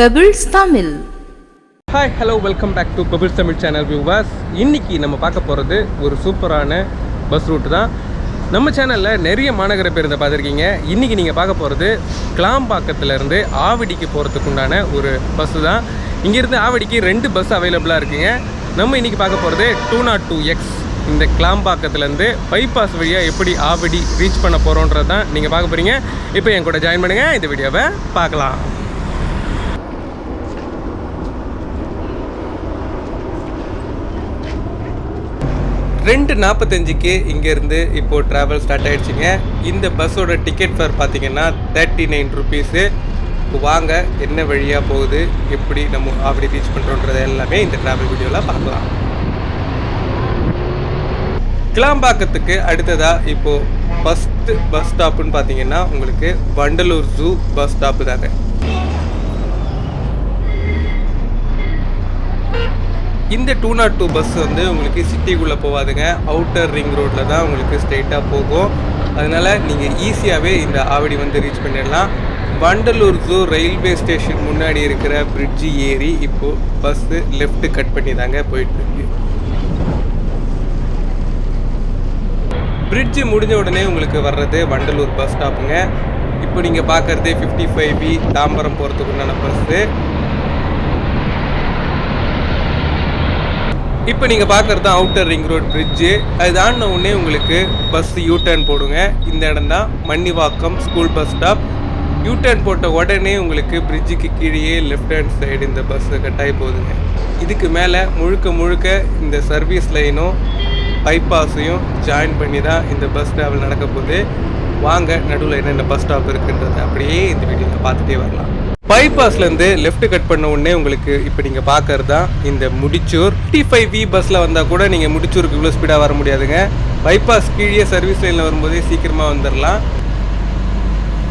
Pebbles Tamil hi hello welcome back to bubble Tamil channel viewers இன்னைக்கு நம்ம பார்க்க போகிறது ஒரு சூப்பரான பஸ் ரூட் தான். நம்ம சேனலில் நிறைய மாநகர பேருந்தை பார்த்துருக்கீங்க. இன்றைக்கி நீங்கள் பார்க்க போகிறது கிளாம்பாக்கத்துலேருந்து ஆவடிக்கு போகிறதுக்கு உண்டான ஒரு பஸ்ஸு தான். இங்கேருந்து ஆவடிக்கு ரெண்டு பஸ் அவைலபிளாக இருக்குங்க. நம்ம இன்றைக்கி பார்க்க போகிறது டூ நாட் டூ எக்ஸ் இந்த கிளாம்பாக்கத்துலேருந்து பைபாஸ் வழியாக எப்படி ஆவடி ரீச் பண்ண போகிறோன்றது தான் நீங்கள் பார்க்க போகிறீங்க இப்போ என் கூட ஜாயின் பண்ணுங்கள் இந்த வீடியோவை பார்க்கலாம். ரெண்டு நாற்பத்தஞ்சுக்கு இங்கேருந்து இப்போது ட்ராவல் ஸ்டார்ட் ஆகிடுச்சிங்க இந்த பஸ்ஸோட டிக்கெட் ஃபேர் பார்த்தீங்கன்னா தேர்ட்டி நைன் ருபீஸு வாங்க என்ன வழியாக போகுது எப்படி நம்ம அப்படி ரீச் பண்ணுறோன்றது எல்லாமே இந்த ட்ராவல் வீடியோவில் பார்க்கலாம். கிளாம்பாக்கத்துக்கு அடுத்ததாக இப்போது ஃபஸ்ட்டு பஸ் ஸ்டாப்புன்னு பார்த்தீங்கன்னா உங்களுக்கு வண்டலூர் ஜூ பஸ் ஸ்டாப்பு தாங்க. இந்த டூ நாட் டூ பஸ் வந்து உங்களுக்கு சிட்டிக்குள்ளே போகாதுங்க. அவுட்டர் ரிங் ரோட்டில் தான் உங்களுக்கு ஸ்ட்ரெயிட்டாக போகும். அதனால் நீங்கள் ஈஸியாகவே இந்த ஆவடி வந்து ரீச் பண்ணிடலாம். வண்டலூர் ஜூ ரயில்வே ஸ்டேஷன் முன்னாடி இருக்கிற பிரிட்ஜு ஏறி இப்போது பஸ்ஸு லெஃப்ட்டு கட் பண்ணி தாங்க போயிட்டுருக்கு. பிரிட்ஜு முடிஞ்ச உடனே உங்களுக்கு வர்றது வண்டலூர் பஸ் ஸ்டாப்புங்க இப்போ நீங்கள் பார்க்குறது fifty five e, B Tambaram போகிறதுக்குண்டான bus இப்போ நீங்கள் பார்க்குறது தான் அவுட்டர் ரிங் ரோட் பிரிட்ஜு அது தாண்டின உடனே உங்களுக்கு பஸ் யூ டர்ன் போடுங்க. இந்த இடம் தான் Mannivakkam school bus stop U turn போட்ட உடனே உங்களுக்கு பிரிட்ஜுக்கு கீழேயே லெஃப்ட் ஹேண்ட் சைடு இந்த பஸ்ஸு கட்டாயி போகுதுங்க. இதுக்கு மேலே முழுக்க முழுக்க இந்த சர்வீஸ் லைனும் பைபாஸையும் ஜாயின் பண்ணி தான் இந்த பஸ் ட்ராவல் நடக்க போகுது. வாங்க நடுவில் என்னென்ன பஸ் ஸ்டாப் இருக்குன்றதை அப்படியே இந்த வீடியோவில் பார்த்துட்டே வரலாம். பைபாஸ்லேருந்து லெஃப்ட் கட் பண்ண உடனே உங்களுக்கு இப்போ நீங்கள் பார்க்கறது தான் இந்த முடிச்சூர் ஃபிஃப்டி ஃபைவ் வி பஸ்ஸில் வந்தால் கூட நீங்கள் முடிச்சூருக்கு இவ்வளோ ஸ்பீடாக வர முடியாதுங்க. பைபாஸ் கீழே சர்வீஸ் லைனில் வரும்போதே சீக்கிரமாக வந்துடலாம்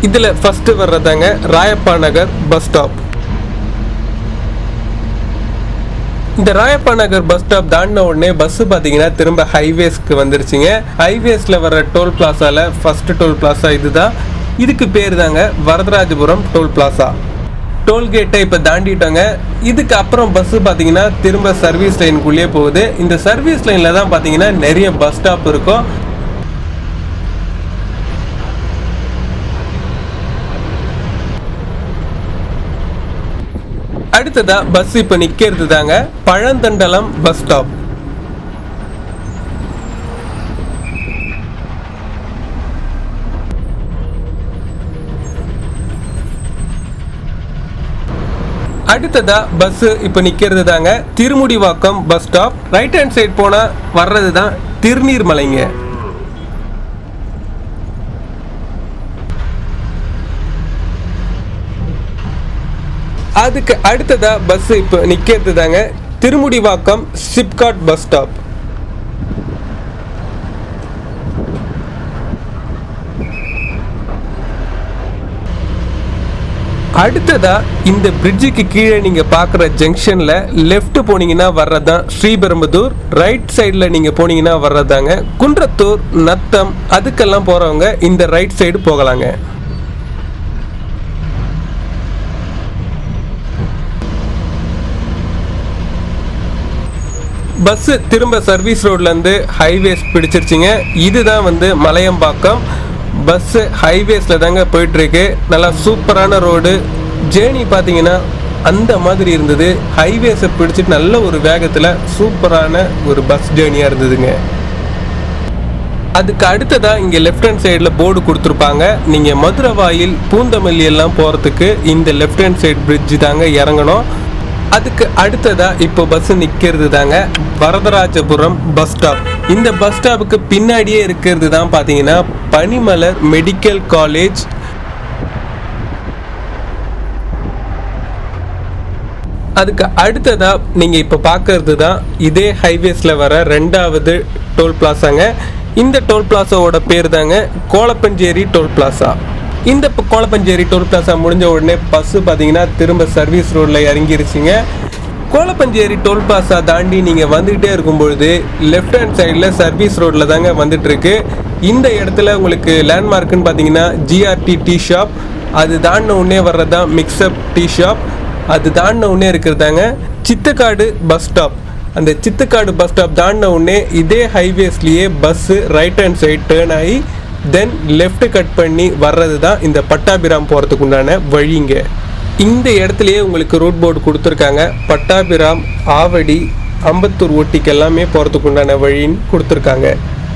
இதில் ஃபஸ்ட்டு வர்றதாங்க ராயப்பா நகர் பஸ் ஸ்டாப் இந்த ராயப்பா நகர் பஸ் ஸ்டாப் தாண்டின உடனே பஸ் பார்த்தீங்கன்னா திரும்ப ஹைவேஸ்க்கு வந்துருச்சுங்க. ஹைவேஸில் வர டோல் பிளாசாவில் ஃபர்ஸ்ட் டோல் பிளாசா இதுதான். இதுக்கு பேர் தாங்க வரதராஜபுரம் டோல் பிளாசா டோல்கேட்டை இப்போ தாண்டிட்டோங்க. இதுக்கு அப்புறம் பஸ்ஸு பார்த்தீங்கன்னா திரும்ப சர்வீஸ் லைனுக்குள்ளேயே போகுது. இந்த சர்வீஸ் லைனில் தான் பார்த்தீங்கன்னா நிறைய பஸ் ஸ்டாப் இருக்கும். அடுத்ததாக பஸ் இப்போ நிற்கிறது தாங்க பழந்தண்டலம் பஸ் ஸ்டாப் அடுத்ததா பஸ் இப்போ நிற்கிறது தாங்க. Thirumudivakkam bus stop right hand side போனால் வர்றது தான் திருநீர்மலைங்க அதுக்கு அடுத்ததா பஸ் இப்போ நிற்கிறது தாங்க. திருமுடிவாக்கம் சிப்காட் பஸ் ஸ்டாப் அடுத்ததா இந்த பிரிட்ஜுக்கு கீழே நீங்க பார்க்குற ஜங்ஷன்ல லெஃப்ட் போனீங்கன்னா வர்றதான் ஸ்ரீபெரும்புதூர் ரைட் சைடில் நீங்க போனீங்கன்னா வர்றதாங்க குன்றத்தூர் நத்தம் அதுக்கெல்லாம் போறவங்க இந்த ரைட் சைடு போகலாங்க. பஸ்ஸு திரும்ப சர்வீஸ் ரோட்லேருந்து ஹைவேஸ் பிடிச்சிருச்சிங்க. இதுதான் வந்து மலையம்பாக்கம். பஸ்ஸு ஹைவேஸில் தாங்க போயிட்டுருக்கு. நல்லா சூப்பரான ரோடு. ஜேர்னி பார்த்தீங்கன்னா அந்த மாதிரி இருந்தது. ஹைவேஸை பிடிச்சிட்டு நல்ல ஒரு வேகத்தில் சூப்பரான ஒரு பஸ் ஜேர்னியாக இருந்ததுங்க. அதுக்கு அடுத்ததாக இங்கே லெஃப்ட் ஹேண்ட் சைடில் போர்டு கொடுத்துருப்பாங்க. நீங்கள் மதுரவாயில் பூந்தமல்லி எல்லாம் போகிறதுக்கு இந்த லெஃப்ட் ஹேண்ட் சைடு பிரிட்ஜ் தாங்க இறங்கணும். அதுக்கு அடுத்ததாக இப்போ பஸ்ஸு நிற்கிறது தாங்க வரதராஜபுரம் பஸ் ஸ்டாப் இந்த பஸ் ஸ்டாப்புக்கு பின்னாடியே இருக்கிறது தான் பார்த்தீங்கன்னா பனிமலர் மெடிக்கல் காலேஜ் அதுக்கு அடுத்ததாக நீங்க இப்போ பார்க்கறது தான் இதே ஹைவேஸில் வர ரெண்டாவது டோல் பிளாசாங்க இந்த டோல் பிளாசாவோட பேர் தாங்க கோலப்பஞ்சேரி டோல் பிளாசா இந்த இப்போ கோலப்பஞ்சேரி டோல் பிளாசா முடிஞ்ச உடனே பஸ்ஸு பார்த்தீங்கன்னா திரும்ப சர்வீஸ் ரோட்டில் இறங்கிருச்சிங்க. கோலப்பஞ்சேரி டோல் பிளாசா தாண்டி நீங்கள் வந்துகிட்டே இருக்கும்பொழுது லெஃப்ட் ஹேண்ட் சைடில் சர்வீஸ் ரோட்டில் தாங்க வந்துட்டு இருக்கு இந்த இடத்துல உங்களுக்கு லேண்ட்மார்க்குன்னு பார்த்தீங்கன்னா ஜிஆர்டி டீ ஷாப் அது தாண்டின உடனே வர்றது தான் மிக்சப் டீ ஷாப் அது தாண்டின உடனே இருக்கிறதாங்க சித்தக்காடு பஸ் ஸ்டாப் அந்த சித்தக்காடு பஸ் ஸ்டாப் தாண்டின உடனே இதே ஹைவேஸ்லேயே bus right hand side turn ஆகி தென் லெஃப்ட் கட் பண்ணி வர்றது தான் இந்த பட்டாபிராம் போகிறதுக்கு உண்டான வழிங்க. இந்த இடத்துலயே உங்களுக்கு ரூட் போர்டு கொடுத்துருக்காங்க. பட்டாபிராம் ஆவடி அம்பத்தூர் ஒட்டிக்கு எல்லாமே போகிறதுக்கு உண்டான வழின்னு கொடுத்துருக்காங்க.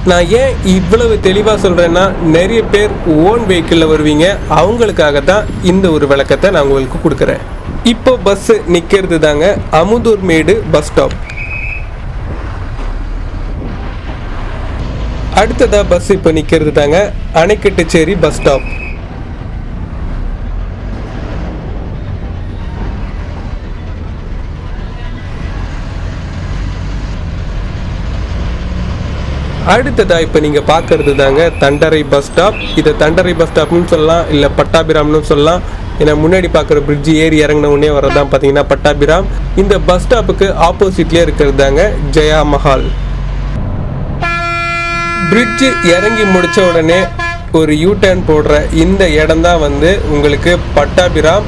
நான் ஏன் இவ்வளவு தெளிவாக சொல்கிறேன்னா நிறைய பேர் ஓன் வெஹிக்கிளில் வருவீங்க. அவங்களுக்காக தான் இந்த ஒரு விளக்கத்தை நான் உங்களுக்கு கொடுக்குறேன். இப்போ பஸ்ஸு நிற்கிறது தாங்க அமுதூர் மேடு பஸ் ஸ்டாப் அடுத்ததாக பஸ் இப்போ நிற்கிறது தாங்க அணைக்கட்டுச்சேரி பஸ் ஸ்டாப் அடுத்ததா இப்போ நீங்கள் பார்க்கறது தாங்க தண்டரை பஸ் ஸ்டாப். இதை தண்டரை பஸ் ஸ்டாப்னு சொல்லலாம் இல்லை பட்டாபிராம்னு சொல்லலாம். ஏன்னா முன்னாடி பார்க்குற பிரிட்ஜ் ஏறி இறங்கின உடனே வரதான் பார்த்தீங்கன்னா பட்டாபிராம். இந்த பஸ் ஸ்டாப்புக்கு ஆப்போசிட்லேயே இருக்கிறது தாங்க ஜெயா மஹால். பிரிட்ஜ் இறங்கி முடிச்ச உடனே ஒரு யூ டர்ன் போடுற இந்த இடம் தான் வந்து உங்களுக்கு பட்டாபிராம்.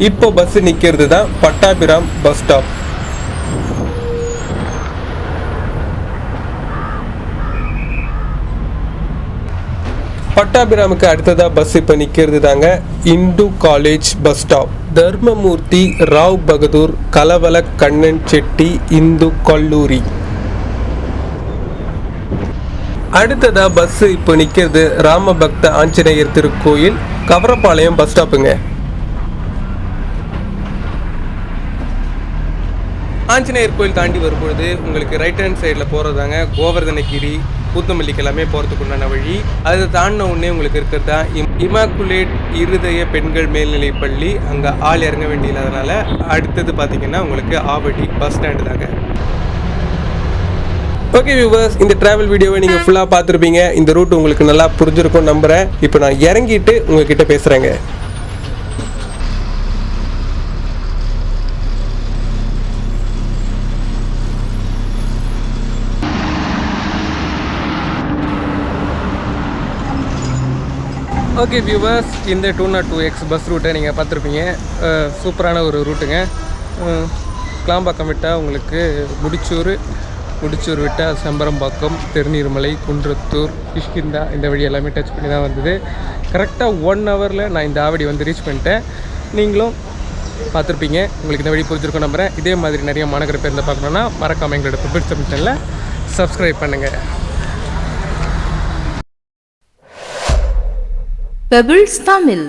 இப்போ பஸ் நிற்கிறது தான் பட்டாபிராம் பஸ் ஸ்டாப் பட்டாபிராமுக்கு அடுத்ததா பஸ் இப்போ நிற்கிறது தாங்க Hindu college bus stop Dharmamurthi Rao Bahadur Kalavala Kannan Chetty Hindu கல்லூரி. அடுத்ததா பஸ் இப்போ நிற்கிறது ராமபக்த ஆஞ்சநேயர் திருக்கோயில் கவரப்பாளையம் பஸ் ஸ்டாப்புங்க ஆஞ்சநேயர் கோயில் தாண்டி வரும்பொழுது உங்களுக்கு ரைட் ஹேண்ட் சைடில் போகிறதாங்க கோவர்தனகிரி பூத்தமல்லிக்கு எல்லாமே போகிறதுக்கு உண்டான வழி. அதை தாண்டின உடனே உங்களுக்கு இருக்கிறது தான் இம் இமாக்குலேட் இருதய பெண்கள் மேல்நிலைப் பள்ளி. அங்கே ஆள் இறங்க வேண்டியதுனால அடுத்தது பார்த்தீங்கன்னா உங்களுக்கு ஆவடி பஸ் ஸ்டாண்டு தாங்க. ஓகே வியூவர்ஸ் இந்த டிராவல் வீடியோவை நீங்கள் ஃபுல்லாக பார்த்துருப்பீங்க. இந்த ரூட் உங்களுக்கு நல்லா புரிஞ்சிருக்கும் நம்புகிறேன் இப்போ நான் இறங்கிட்டு உங்ககிட்ட பேசுகிறேங்க ஓகே வியூவர்ஸ் இந்த two naught two X bus ரூட்டை நீங்கள் பார்த்துருப்பீங்க. சூப்பரான ஒரு ரூட்டுங்க கிளாம்பாக்கம் விட்டால் உங்களுக்கு முடிச்சூர் முடிச்சூர் விட்டால் செம்பரம்பாக்கம் திருநீர்மலை குன்றத்தூர் கிஷ்கிந்தா இந்த வழி எல்லாமே டச் பண்ணி தான் வந்தது. கரெக்டாக ஒன் ஹவரில் நான் இந்த ஆவடி வந்து ரீச் பண்ணிட்டேன். நீங்களும் பார்த்துருப்பீங்க. உங்களுக்கு இந்த வழி புரிஞ்சிருக்கும் நம்புறேன். இதே மாதிரி நிறைய மாநகர பேருந்து பார்க்கணுன்னா மறக்காமல் எங்களோட ப்ரிப்பேர் சேனலில் சப்ஸ்கிரைப் பண்ணுங்கள் பெபிள்ஸ் தமிழ்